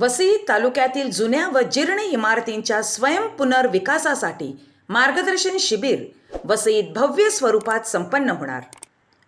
वसई तालुक्यातील जुन्या व जीर्ण इमारतींच्या स्वयंपुनर्विकासासाठी मार्गदर्शन शिबिर वसईत भव्य स्वरूपात संपन्न होणार.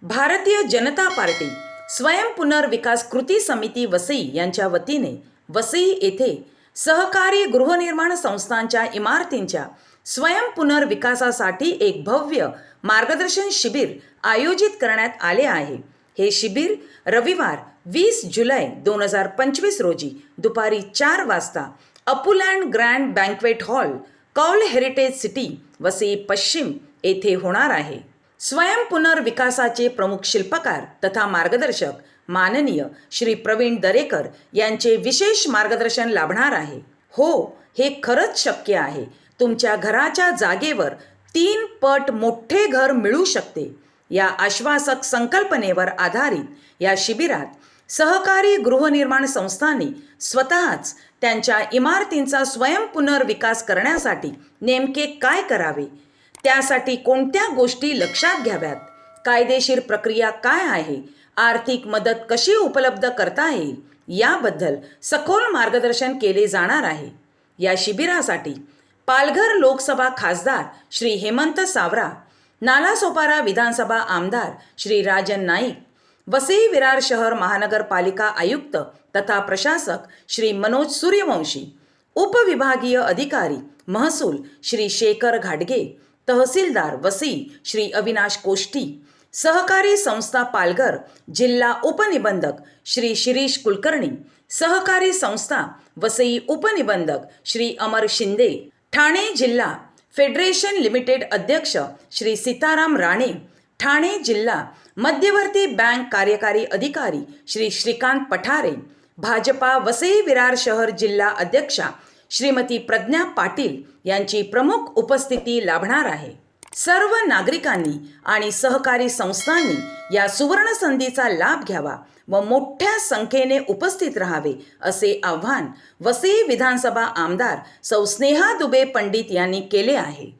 भारतीय जनता पार्टी स्वयंपुनर्विकास कृती समिती वसई यांच्या वतीने वसई येथे सहकारी गृहनिर्माण संस्थांच्या इमारतींच्या स्वयंपुनर्विकासासाठी एक भव्य मार्गदर्शन शिबिर आयोजित करण्यात आले आहे. हे शिबिर रविवार वीस जुलै दोन हजार पंचवीस रोजी दुपारी चार वाजता Apuland grand banquet hall Kaul heritage city Vasai पश्चिम येथे होणार आहे. स्वयंपुनर्विकासाचे प्रमुख शिल्पकार तथा मार्गदर्शक माननीय श्री प्रवीण दरेकर यांचे विशेष मार्गदर्शन लाभणार आहे. हो हे खरंच शक्य आहे. तुमच्या घराच्या जागेवर तीन पट मोठे घर मिळू शकते. या आश्वासक संकल्पनेवर आधारित या शिबिरात सहकारी गृहनिर्माण संस्थांनी स्वतःच त्यांच्या इमारतींचा स्वयंपुनर्विकास करण्यासाठी नेमके काय करावे? त्यासाठी कोणत्या गोष्टी लक्षात घ्याव्यात? कायदेशीर प्रक्रिया काय आहे? आर्थिक मदत कशी उपलब्ध करता येईल? याबद्दल सखोल मार्गदर्शन केले जाणार आहे. या शिबिरासाठी पालघर लोकसभा खासदार श्री हेमंत सावरा नालासोपारा विधानसभा आमदार श्री राजन नाईक वसई विरार शहर महानगरपालिका आयुक्त तथा प्रशासक श्री मनोज सूर्यवंशी उपविभागीय अधिकारी महसूल श्री शेखर घाटगे तहसीलदार वसई श्री अविनाश कोष्टी सहकारी संस्था पालघर जिल्हा उपनिबंधक श्री शिरीष कुलकर्णी सहकारी संस्था वसई उपनिबंधक श्री अमर शिंदे ठाणे जिल्हा फेडरेशन लिमिटेड अध्यक्ष श्री सीताराम राणे ठाणे जिल्हा मध्यवर्ती बँक कार्यकारी अधिकारी श्री श्रीकांत पठारे भाजपा वसई विरार शहर जिल्हा अध्यक्षा श्रीमती प्रज्ञा पाटील यांची प्रमुख उपस्थिती लाभणार आहे. सर्व नागरिकांनी आणि सहकारी संस्थांनी या सुवर्ण संधीचा लाभ घ्यावा व मोठ्या संख्येने उपस्थित राहावे असे आव्हान वसई विधानसभा आमदार सौ स्नेहा दुबे पंडित यांनी केले आहे.